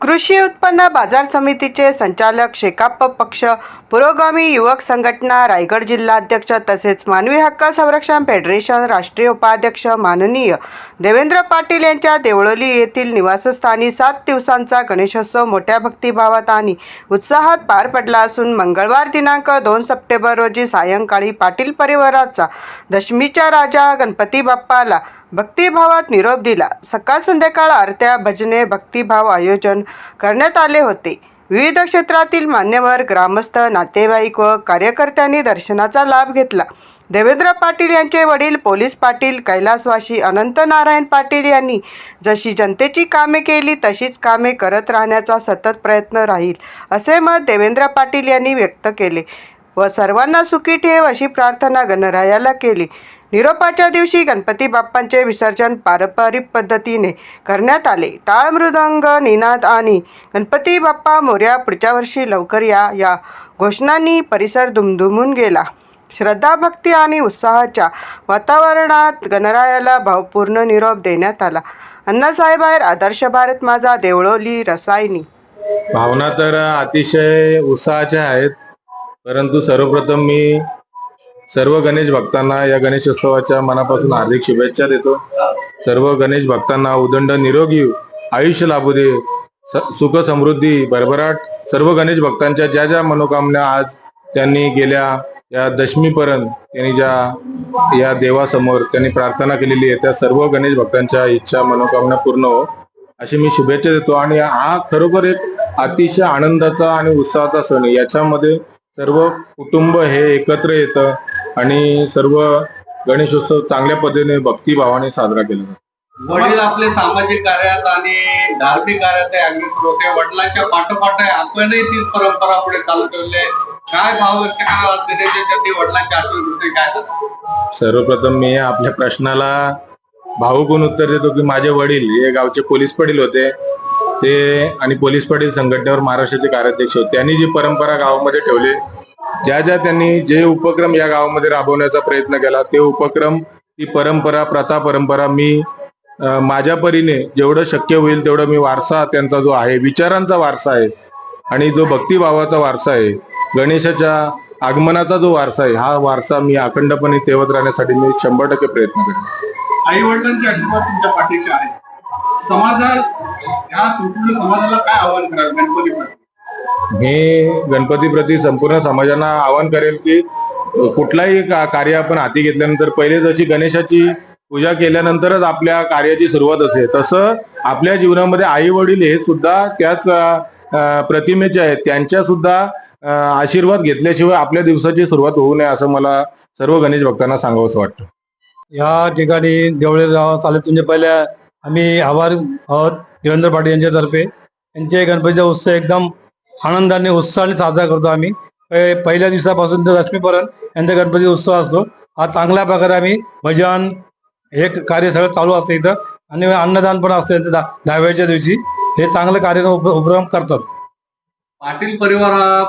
कृषी उत्पन्न बाजार समितीचे संचालक शेकाप पक्ष पुरोगामी युवक संघटना रायगड जिल्हाध्यक्ष तसेच मानवी हक्क संरक्षण फेडरेशन राष्ट्रीय उपाध्यक्ष माननीय देवेंद्र पाटील यांच्या देवळोली येथील निवासस्थानी सात दिवसांचा गणेशोत्सव मोठ्या भक्तिभावात आणि उत्साहात पार पडला असून मंगळवार दिनांक दोन सप्टेंबर रोजी सायंकाळी पाटील परिवाराचा दशमीच्या राजा गणपती बाप्पाला भक्तिभावात निरोप दिला. सकाळ संध्याकाळ आरत्या भजने भक्तिभाव आयोजन करण्यात आले होते. विविध क्षेत्रातील मान्यवर ग्रामस्थ नातेवाईक व कार्यकर्त्यांनी दर्शनाचा लाभ घेतला. देवेंद्र पाटील यांचे वडील पोलीस पाटील कैलासवासी अनंत नारायण पाटील यांनी जशी जनतेची कामे केली तशीच कामे करत राहण्याचा सतत प्रयत्न राहील असे मत देवेंद्र पाटील यांनी व्यक्त केले. व सर्वांना सुखी ठेव अशी प्रार्थना गणरायाला केली. निरोपाच्या दिवशी गणपती बाप्पांचे विसर्जन पारंपरिक पद्धतीने करण्यात आले. टाळ मृदंग निनाद आणि गणपती बाप्पा मोर्या पुढच्या वर्षी लवकर या या घोषणांनी परिसर दुमदुमून गेला. श्रद्धा भक्ती आणि उत्साहाच्या वातावरणात गणरायाला भावपूर्ण निरोप देण्यात आला. अण्णासाहेबाहेर आदर्श भारत माझा देवळोली रसायनी. भावना तर अतिशय उत्साहाच्या आहेत. परंतु सर्वप्रथम मी सर्व गणेश भक्तांना या गणेशोत्सवाच्या मनापासून हार्दिक शुभेच्छा देतो. सर्व गणेश भक्तांना उदंड निरोगी आयुष्य लाभू दे. स- सुख समृद्धी भरभराट. सर्व गणेश भक्तांच्या ज्या ज्या मनोकामना आज त्यांनी गेल्या या दशमीपर्यंत त्यांनी ज्या या देवासमोर त्यांनी प्रार्थना केलेली आहे त्या सर्व गणेश भक्तांच्या इच्छा मनोकामना पूर्ण हो. अशी मी शुभेच्छा देतो. आणि हा खरोखर एक अतिशय आनंदाचा आणि उत्साहाचा सण याच्यामध्ये सर्व कुटुंब हे एकत्र येतं आणि सर्व गणेशोत्सव चांगल्या पद्धतीने भक्तिभावाने साजरा केला जातो. वडील आपले सामाजिक कार्यात आणि धार्मिक कार्यात अग्रेसर होते वडिलांच्या पाठोपाठ आहे. आपणही ती परंपरा पुढे चालू ठेवली आहे. काय भाव व्यक्त करावा? वडिलांच्या आठवणीविषयी काय? सर्वप्रथम मी आपल्या प्रश्नाला भावूकून उत्तर देतो की माझे वडील हे गावचे पोलीस पाटील होते. ते आणि पोलीस पाटील संघटनेवर महाराष्ट्राचे कार्याध्यक्ष होते. त्यांनी जी परंपरा गावामध्ये ठेवली ज्या ज्या त्यांनी जे उपक्रम या गावामध्ये राबवण्याचा प्रयत्न केला ते उपक्रम ती परंपरा प्रथा परंपरा मी माझ्या परीने जेवढं शक्य होईल तेवढं मी वारसा त्यांचा जो आहे विचारांचा वारसा आहे आणि जो भक्तिभावाचा वारसा आहे गणेशाच्या आगमनाचा जो वारसा आहे हा वारसा मी अखंडपणे तेवत राहण्यासाठी मी शंभर टक्के प्रयत्न करेन. आई वडिलांचे आशीर्वाद तुमच्या पाठीशी आहे समाजात या संपूर्ण समाजाला काय आव्हान कराल गणपती मी गणपतीप्रती संपूर्ण समाजाला आवाहन करेल की कुठलाही का- कार्य आपण हाती घेतल्यानंतर पहिले जशी गणेशाची पूजा केल्यानंतरच आपल्या कार्याची सुरुवात असते तसं आपल्या जीवनामध्ये आई वडील हे सुद्धा त्याच प्रतिमेचे आहेत. त्यांच्या सुद्धा आशीर्वाद घेतल्याशिवाय आपल्या दिवसाची सुरुवात होऊ नये असं मला सर्व गणेश भक्तांना सांगावंसं वाटतं. या ठिकाणी देवळे गावात आले तुमचे पहिल्या आम्ही आभार आहोत. देवेंद्र पाटील यांच्यातर्फे. यांचे गणपतीचा उत्सव एकदम आनंदाने उत्साहाने साजरा करतो आम्ही. पहिल्या दिवसापासून तर दशमीपर्यंत यांचा गणपती उत्सव असतो. हा चांगल्या प्रकारे आम्ही भजन हे कार्य सगळं चालू असतं इथं. आणि अन्नदान पण असतं यांचं दहा- दहाव्याच्या दिवशी. हे चांगलं कार्य उप- उपक्रम करतात. पाटील परिवार हा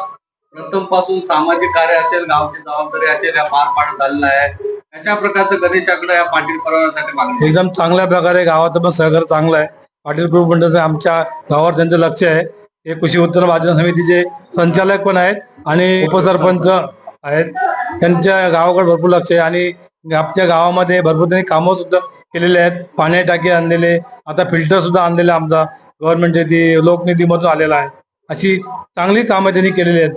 प्रथमपासून सामाजिक कार्य असेल गावची जबाबदारी असेल या पार पाडत आलेला आहे अशा प्रकारचं गणेशाकडे या पाटील परिवारासाठी मागणी एकदम चांगल्या प्रकारे गावाचं पण सहकार चांगलं आहे. पाटील प्रभू मंडळाचं आमच्या गावावर त्यांचं लक्ष आहे. हे कृषी उत्पन्न बाजार समितीचे संचालक पण आहेत आणि उपसरपंच आहेत. त्यांच्या गावाकडे भरपूर लक्ष आहे आणि आमच्या गावामध्ये भरपूर त्यांनी कामं सुद्धा केलेले आहेत. पाणी टाकी आणलेले आता फिल्टर सुद्धा आणलेले आमचा. गव्हर्नमेंटच्या ती लोकनिधीमधून आलेला आहे. अशी चांगली कामं त्यांनी केलेली आहेत.